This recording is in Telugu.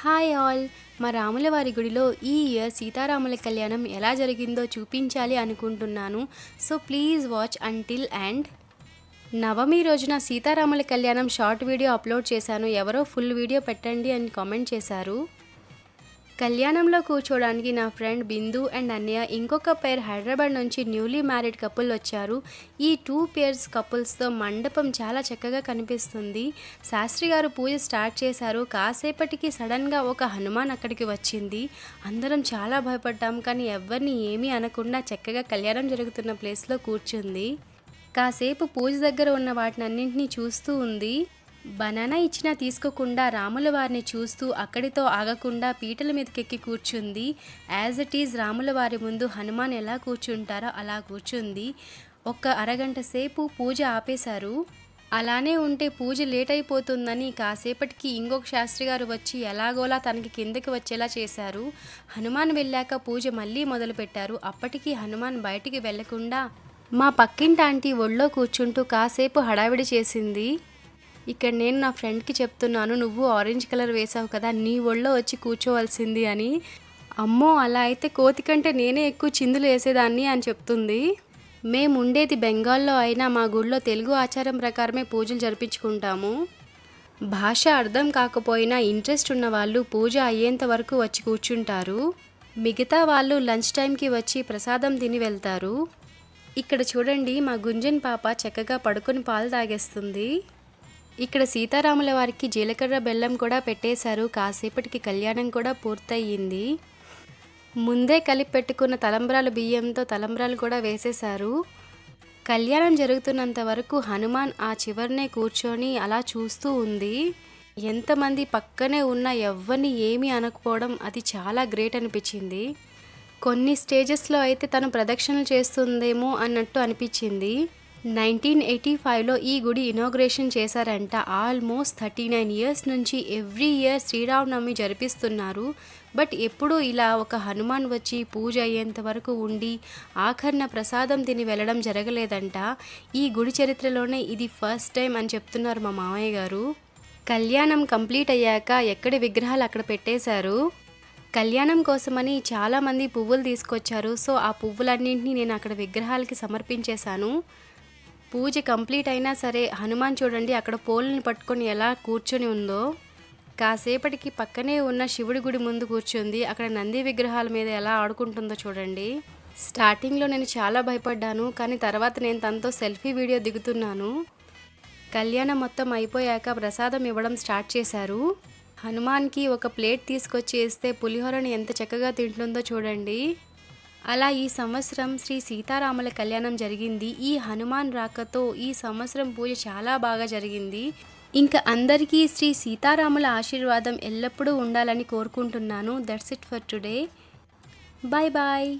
Hi all. మా రాముల వారి గుడిలో ఈ ఇయర్ సీతారాముల కళ్యాణం ఎలా జరిగిందో చూపించాలి అనుకుంటున్నాను. So please watch until and Navami రోజున సీతారాముల కళ్యాణం షార్ట్ వీడియో అప్లోడ్ చేశాను. ఎవరో ఫుల్ వీడియో పెట్టండి అని కామెంట్ చేశారు. కళ్యాణంలో కూర్చోడానికి నా ఫ్రెండ్ బిందు అండ్ అన్నయ్య ఇంకొక పేర్ హైదరాబాద్ నుంచి న్యూలీ మ్యారీడ్ కపుల్ వచ్చారు. ఈ టూ పేర్స్ కపుల్స్తో మండపం చాలా చక్కగా కనిపిస్తుంది. శాస్త్రి గారు పూజ స్టార్ట్ చేశారు. కాసేపటికి సడన్గా ఒక హనుమాన్ అక్కడికి వచ్చింది. అందరం చాలా భయపడ్డాం కానీ ఎవరిని ఏమీ అనకుండా చక్కగా కళ్యాణం జరుగుతున్న ప్లేస్లో కూర్చుంది. కాసేపు పూజ దగ్గర ఉన్న వాటినన్నింటినీ చూస్తూ ఉంది. బనానా ఇచ్చినా తీసుకోకుండా రాముల వారిని చూస్తూ అక్కడితో ఆగకుండా పీటల మీదకెక్కి కూర్చుంది. యాజ్ ఇట్ ఈజ్ రాముల వారి ముందు హనుమాన్ ఎలా కూర్చుంటారో అలా కూర్చుంది. ఒక్క అరగంట సేపు పూజ ఆపేశారు. అలానే ఉంటే పూజ లేట్ అయిపోతుందని కాసేపటికి ఇంకొక శాస్త్రి గారు వచ్చి ఎలాగోలా తనకి కిందకి వచ్చేలా చేశారు. హనుమాన్ వెళ్ళాక పూజ మళ్ళీ మొదలుపెట్టారు. అప్పటికి హనుమాన్ బయటికి వెళ్ళకుండా మా పక్కింటి ఆంటీ ఒళ్ళో కూర్చుంటూ కాసేపు హడావిడి చేసింది. ఇక్కడ నేను నా ఫ్రెండ్కి చెప్తున్నాను నువ్వు ఆరెంజ్ కలర్ వేసావు కదా నీ ఒళ్ళో వచ్చి కూర్చోవలసింది అని. అమ్మో అలా అయితే కోతి కంటే నేనే ఎక్కువ చిందులు వేసేదాన్ని అని చెప్తుంది. మేము ఉండేది బెంగాల్లో అయినా మా గుళ్ళో తెలుగు ఆచారం ప్రకారమే పూజలు జరిపించుకుంటాము. భాష అర్థం కాకపోయినా ఇంట్రెస్ట్ ఉన్న వాళ్ళు పూజ అయ్యేంత వరకు వచ్చి కూర్చుంటారు. మిగతా వాళ్ళు లంచ్ టైంకి వచ్చి ప్రసాదం తిని వెళ్తారు. ఇక్కడ చూడండి మా గుంజన్ పాప చక్కగా పడుకొని పాలు తాగేస్తుంది. ఇక్కడ సీతారాముల వారికి జీలకర్ర బెల్లం కూడా పెట్టేశారు. కాసేపటికి కళ్యాణం కూడా పూర్తయింది. ముందే కలిపి పెట్టుకున్న తలంబ్రాలు బియ్యంతో తలంబ్రాలు కూడా వేసేశారు. కళ్యాణం జరుగుతున్నంత వరకు హనుమాన్ ఆ చివరినే కూర్చొని అలా చూస్తూ ఉంది. ఎంతమంది పక్కనే ఉన్న ఎవ్వరిని ఏమీ అనకపోవడం అది చాలా గ్రేట్ అనిపించింది. కొన్ని స్టేజెస్లో అయితే తను ప్రదక్షిణలు చేస్తుందేమో అన్నట్టు అనిపించింది. నైన్టీన్ ఎయిటీ ఫైవ్లో ఈ గుడి ఇనాగ్రేషన్ చేశారంట. ఆల్మోస్ట్ థర్టీ నైన్ ఇయర్స్ నుంచి ఎవ్రీ ఇయర్ శ్రీరామనవమి జరిపిస్తున్నారు. బట్ ఎప్పుడూ ఇలా ఒక హనుమాన్ వచ్చి పూజ అయ్యేంత వరకు ఉండి ఆఖరిన ప్రసాదం తిని వెళ్ళడం జరగలేదంట. ఈ గుడి చరిత్రలోనే ఇది ఫస్ట్ టైం అని చెప్తున్నారు మా మామయ్య గారు. కళ్యాణం కంప్లీట్ అయ్యాక ఎక్కడి విగ్రహాలు అక్కడ పెట్టేశారు? కళ్యాణం కోసమని చాలామంది పువ్వులు తీసుకొచ్చారు. సో ఆ పువ్వులన్నింటినీ నేను అక్కడ విగ్రహాలకి సమర్పించేశాను. పూజ కంప్లీట్ అయినా సరే హనుమాన్ చూడండి అక్కడ పోల్ని పట్టుకొని ఎలా కూర్చొని ఉందో. కాసేపటికి పక్కనే ఉన్న శివుడి గుడి ముందు కూర్చుంది. అక్కడ నంది విగ్రహాల మీద ఎలా ఆడుకుంటుందో చూడండి. స్టార్టింగ్లో నేను చాలా భయపడ్డాను కానీ తర్వాత నేను తనతో సెల్ఫీ వీడియో దిగుతున్నాను. కళ్యాణం మొత్తం అయిపోయాక ప్రసాదం ఇవ్వడం స్టార్ట్ చేశారు. హనుమాన్కి ఒక ప్లేట్ తీసుకొచ్చి ఇస్తే పులిహోరను ఎంత చక్కగా తింటుందో చూడండి. అలా ఈ సంవత్సరం శ్రీ సీతారాముల కళ్యాణం జరిగింది. ఈ హనుమాన్ రాకతో ఈ సంవత్సరం పూజ చాలా బాగా జరిగింది. ఇంకా అందరికీ శ్రీ సీతారాముల ఆశీర్వాదం ఎల్లప్పుడూ ఉండాలని కోరుకుంటున్నాను. That's it for today bye bye